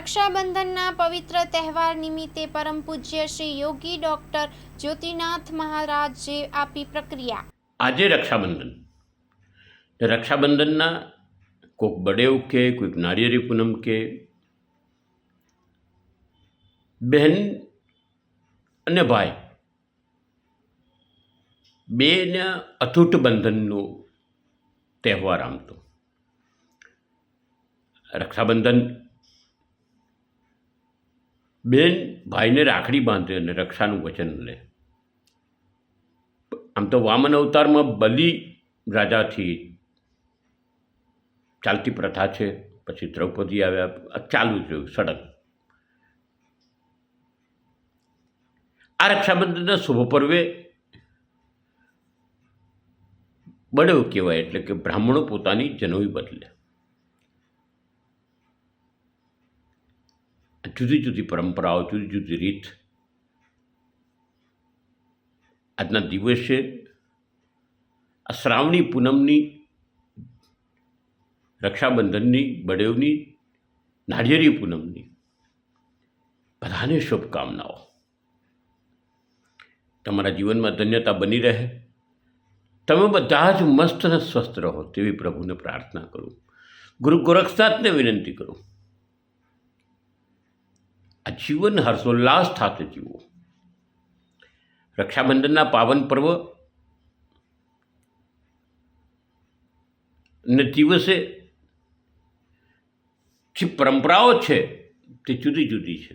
રક્ષાબંધનના પવિત્ર તહેવાર નિમિત્તે પરમ પૂજ્ય શ્રી યોગી ડોક્ટર જ્યોતિનાથ મહારાજે આપી પ્રક્રિયા. આજે રક્ષાબંધન. રક્ષાબંધનના કોઈક બડેવ કે, કોઈક નારિયેરી પૂનમ કે, બહેન અને ભાઈ, બેના અતૂટ બંધનનો તહેવાર આમ તો રક્ષાબંધન બેન, ભાઈને રાખડી બાંધે અને રક્ષાનું વચન લે. આમ તો વામન અવતારમાં બલિ રાજાથી ચાલતી પ્રથા છે. પછી દ્રૌપદી આવ્યા ચાલુ થયું સડક. આ રક્ષાબંધનના શુભ પર્વે બળવ કહેવાય, એટલે કે બ્રાહ્મણો પોતાની જનોઈ બદલે. જુદી જુદી પરંપરાઓ જુદી જુદી રીત. આજના દિવસે આ શ્રાવણી પૂનમની, રક્ષાબંધનની, બળેવની નાળિયેરી પૂનમની બધાને શુભકામનાઓ. તમારા જીવનમાં ધન્યતા બની રહે. તમે બધા જ મસ્ત અને સ્વસ્થ રહો તેવી પ્રભુને પ્રાર્થના કરું. ગુરુ ગોરખનાથને વિનંતી કરું. જીવન હર્ષોલ્લાસ સાથે જીવો. રક્ષાબંધનના પાવન પર્વ ને દિવસે જે પરંપરાઓ છે તે જુદી જુદી છે.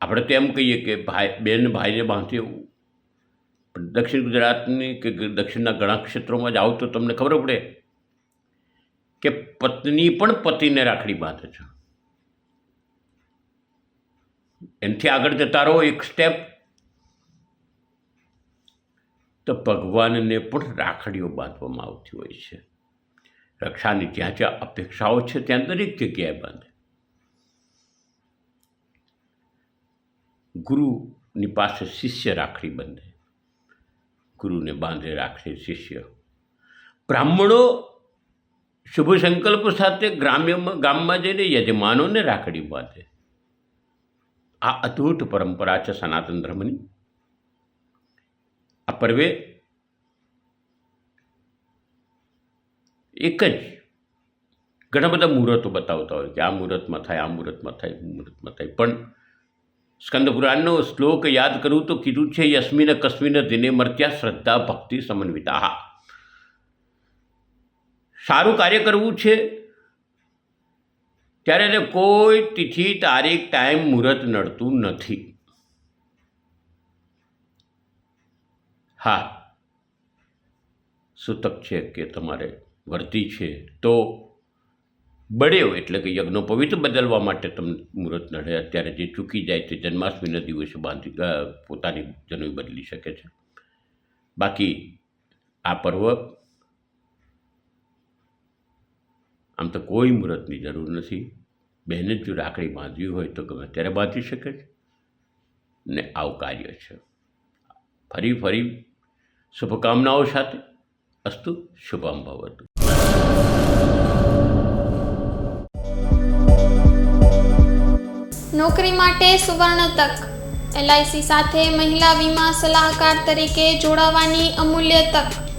આપણે તો એમ કહીએ કે ભાઈ, બેન, ભાઈને બાંધે એવું પણ દક્ષિણ ગુજરાતની કે દક્ષિણના ઘણા ક્ષેત્રોમાં જાઓ તો તમને ખબર પડે કે પત્ની પણ પતિને રાખડી બાંધે છે. એનાથી આગળ જતા રહો, એક સ્ટેપ તો ભગવાનને પણ રાખડીઓ બાંધવામાં આવતી હોય છે. રક્ષાની જ્યાં જ્યાં અપેક્ષાઓ છે, ત્યાં દરેક જગ્યાએ બાંધે. ગુરુની પાસે શિષ્ય રાખડી બંધે. ગુરુને બાંધે રાખડી શિષ્ય. બ્રાહ્મણો શુભ સંકલ્પ સાથે ગ્રામ્યમાં ગામમાં જઈને યજમાનોને રાખડી બાંધે. આ અતૂટ પરંપરા છે સનાતન ધર્મની. આ પર્વે એક જ ઘણા બધા મુહૂર્તો બતાવતા હોય કે આ મુહૂર્તમાં થાય, આ મુહૂર્તમાં થાય મુહૂર્તમાં થાય. પણ સ્કંદ પુરાણનો શ્લોક યાદ કરું તો કીધું છે, યસ્મિન કસ્મિન દિને મર્ત્યા શ્રદ્ધા ભક્તિ સમન્વિતા સારું કાર્ય કરવું છે ત્યારે એને કોઈ તિથિ, તારીખ, ટાઈમ, મુહૂર્ત નડતું નથી. હા. સૂતક છે કે તમારે વર્તી છે તો બળ્યો એટલે કે યજ્ઞો પવિત્ર બદલવા માટે તમને મુહૂર્ત નડે. અત્યારે જે ચૂકી જાય તે જન્માષ્ટમીના દિવસે બાંધી પોતાની જનોઈ બદલી શકે છે. બાકી આ પર્વ આમ તો કોઈ મુહૂર્તની જરૂર નથી. બહેને જ જો રાખડી બાંધવી હોય તો ગમે ત્યારે બાંધી શકે છે. ને આવું કાર્ય છે. ફરી ફરી શુભકામનાઓ સાથે. અસ્તુ, શુભમ ભવતુ. નોકરી માટે સુવર્ણ તક. એલઆઈસી સાથે મહિલા વીમા સલાહકાર તરીકે જોડાવાની અમૂલ્ય તક.